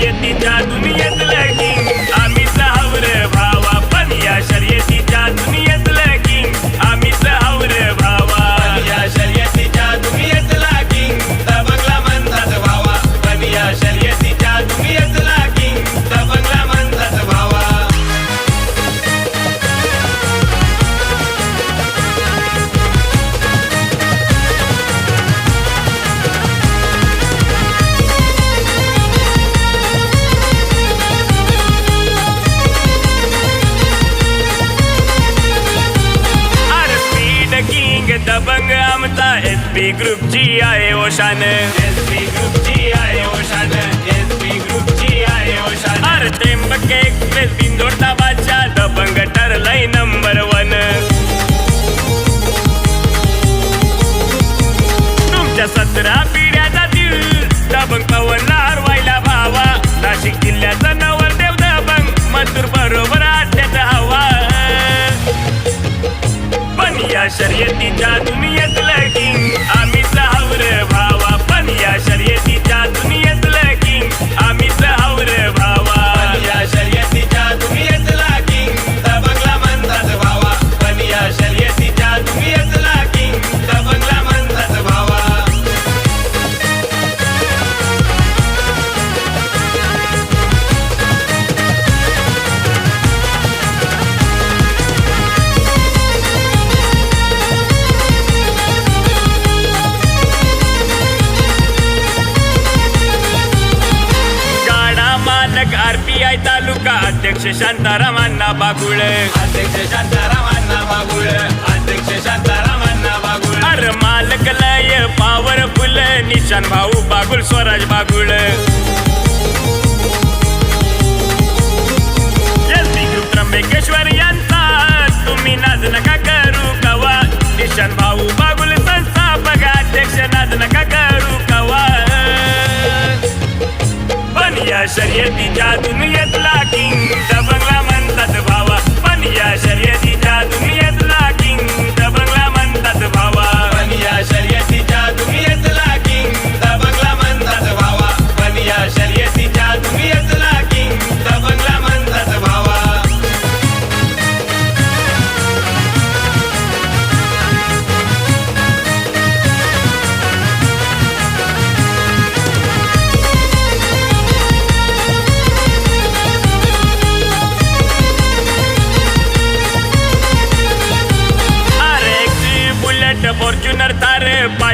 दुनियेत त्या दुनियेत लागी किंग आमचा एस पी ग्रुपची आहे ओशान. एस पी ग्रुपची आहे ओशान. एस पी ग्रुपची आहे ओशान. आर त्र्यंबक एक्सप्रेस बिंदोर बादशाह अध्यक्ष शांतारामांना बागुळ. अध्यक्ष शांतारामांना बागुळ. अध्यक्ष शांतारामांना बागुळ. अर मालक लय पॉवरफुल निशान भाऊ बागुल स्वराज बागुळ. त्र्यंबकेश्वर यांचा. तुम्ही नाद नका करू कवा. निशान भाऊ बागुल संस्थापक अध्यक्ष नाद नका करू कवा. पण या शर्यतीच्या दुनियेतला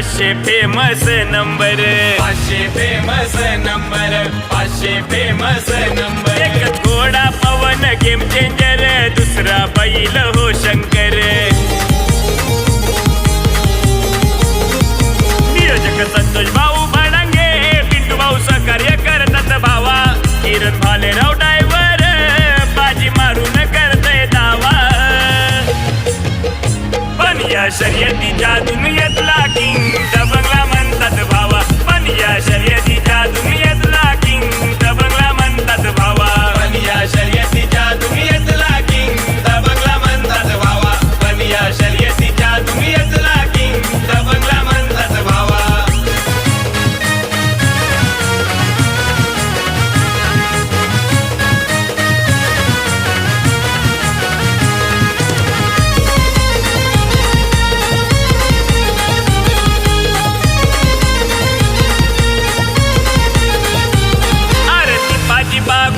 पाचशे फेमस नंबर पाचशे फेमस नंबर पाचशे फेमस नंबर एक घोडा पवन गेम चेंजर दुसरा बैल हो शंकर. नियोजक संतोष भाऊ भडांगे पिंटू भाऊ सहकार्य करतात भावा. किरण भालेराव डायव्हर बाजी मारून करतय दावा पण या शर्यतीच्या दुनियेतला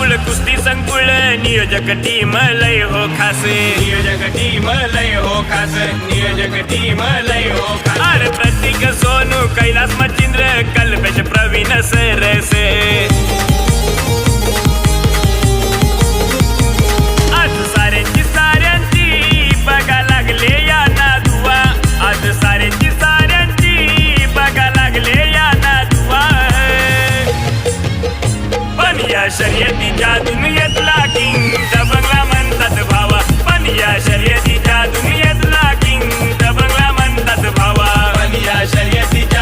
बाजी बागुल कुस्ती संकुल नियोजक टीम लय हो खास। नियोजक टीम लय हो खास। नियोजक टीम लय हो खास। अरे प्रतीक सोनू कैलास मचिंद्र कल्पेश प्रवीण सरस आज शर्यतीच्या दुनियेतला किंग दबंगला म्हणतात भावा. पण या शर्यतीच्या दुनियेतला किंग दबंगला म्हणतात भावा. पण या शर्यतीच्या